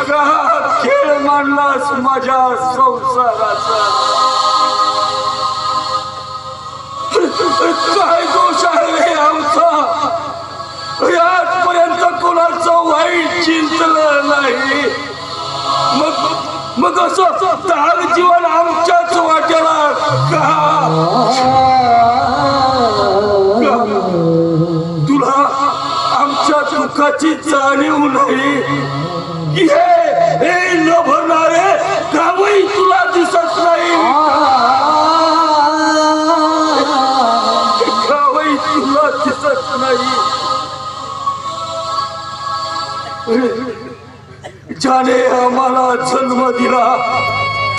सगळा खेळ मांडलास माझ्या संसाराचा. काय दोष आहे रे आमचा? आजपर्यंत कोणाचं वाईट चिंतलं नाही. मग मग असं तार जीवन आमच्याच वाटेला का? तुला आमच्या दुःखाची जाणीव नाही. हे हे न भरणारे गावही तुला दिसत नाही. गावही तुला दिसत नाही. ज्याने आम्हाला जन्म दिला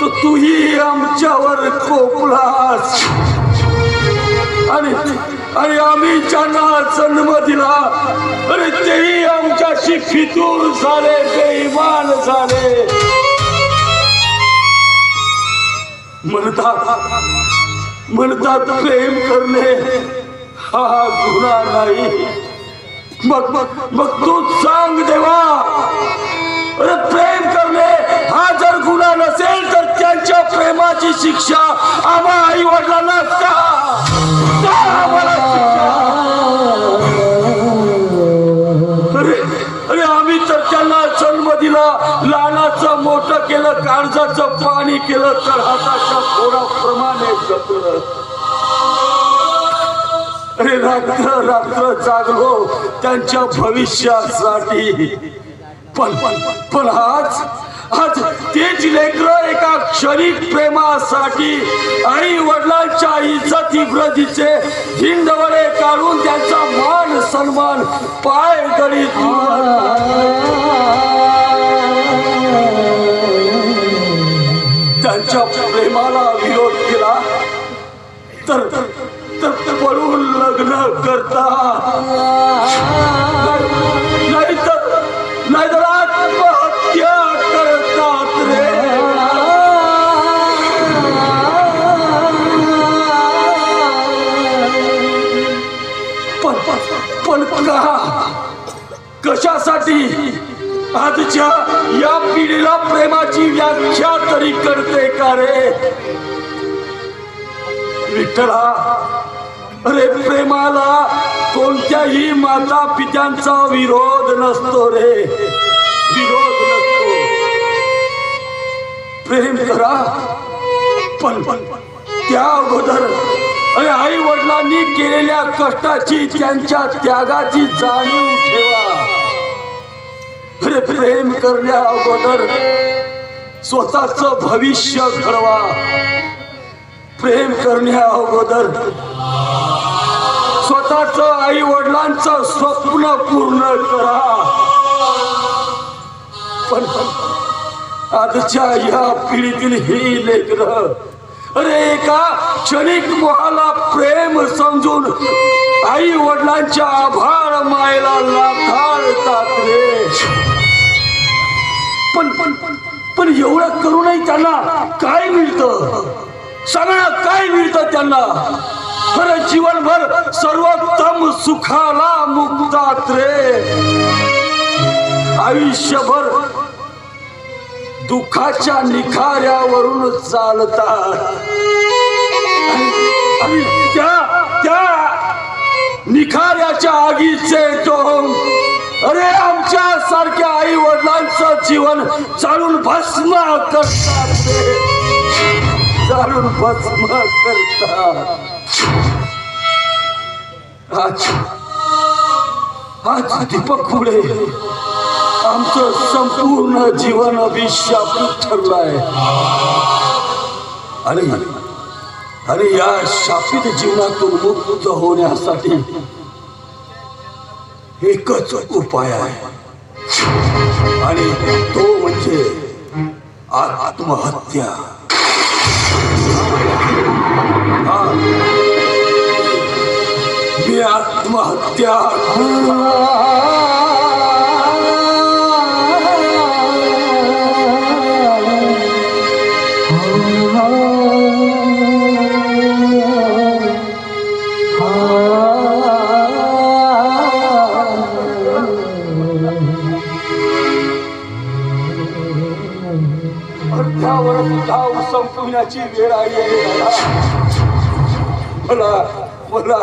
तर तूही आमच्यावर कोपलास आणि आणि आम्ही ज्यांना जन्म दिला अरे तेही आमच्याशी फितूर झाले बेईमान झाले. म्हणतात म्हणतात प्रेम करणे हा गुन्हा नाही. मग मग मग तू सांग देवा अरे प्रेम करणे हा जर गुन्हा नसेल तर त्यांच्या प्रेमाची शिक्षा आम्हा आई वडिलांना का केलं काळजाचं पाणी केलं तर हाताच्या फोडाप्रमाणे जपलं. अरे रात्र रात्र जागलो त्यांच्या भविष्यासाठी. पण पण पण आज आज तेच लेकर एका क्षणिक प्रेमासाठी आई वडिलांच्या इज्जती व्रतीचे हिंदवडे काढून त्यांचा मान सन्मान पाय गणित त्यांच्या प्रेमाला विरोध केला. तर तर तर पळून लग्न करता नाहीतर तर नाही आत्महत्या करतात रे. पण पण पण का? कशासाठी? आजच्या या पिढीला प्रेमाची व्याख्या तरी करते का रे? विठ्ठला अरे प्रेमाला कोणत्याही माता पित्यांचा विरोध नसतो रे. विरोध नसतो. प्रेम करा पण पण त्या अगोदर अरे आई वडिलांनी केलेल्या कष्टाची त्यांच्या त्यागाची जाणीव ठेवा. अरे प्रेम करण्या अगोदर स्वतःच भविष्य घडवा. प्रेम करण्या अगोदर. स्वतःच आई वडिलांचं स्वप्न पूर्ण करा. पण आजच्या या पिढीतील ही लेकर अरे एका क्षणिक मोहाला प्रेम समजून आई वडिलांच्या आभार मायला लाथाळतात रे. पण पण पण एवढं करूनही त्यांना काय मिळतं? सगळं काय मिळतं त्यांना? खरं जीवनभर सर्वोत्तम सुखाला मुक्तात रे आयुष्यभर दुःखाच्या निखाऱ्यावरून चालतात. त्या त्या निखाऱ्याच्या आगीचे डोंग अरे आमच्या सारख्या आई वडिलांचं जीवन चालून भस्म करतात चालून भस्म करतात. आज आज दीपक खुबळे आमचं संपूर्ण जीवन अभिशापित आहे आणि आणि या शापित जीवनातून मुक्त होण्यासाठी एकच उपाय आहे. आणि तो म्हणजे आत्महत्या. मी आत्महत्या. अर्ध्यावर धाव संपविण्याची वेळ आली आहे. मला मला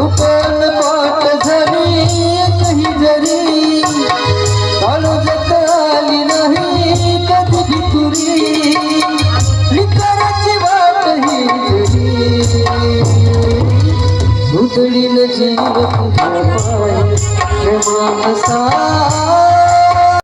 उपन पाट झरी कही जरी काळो जताली नाही कधी भितुरी विकाराची वाट ही जरी जीव तुझ्या पाय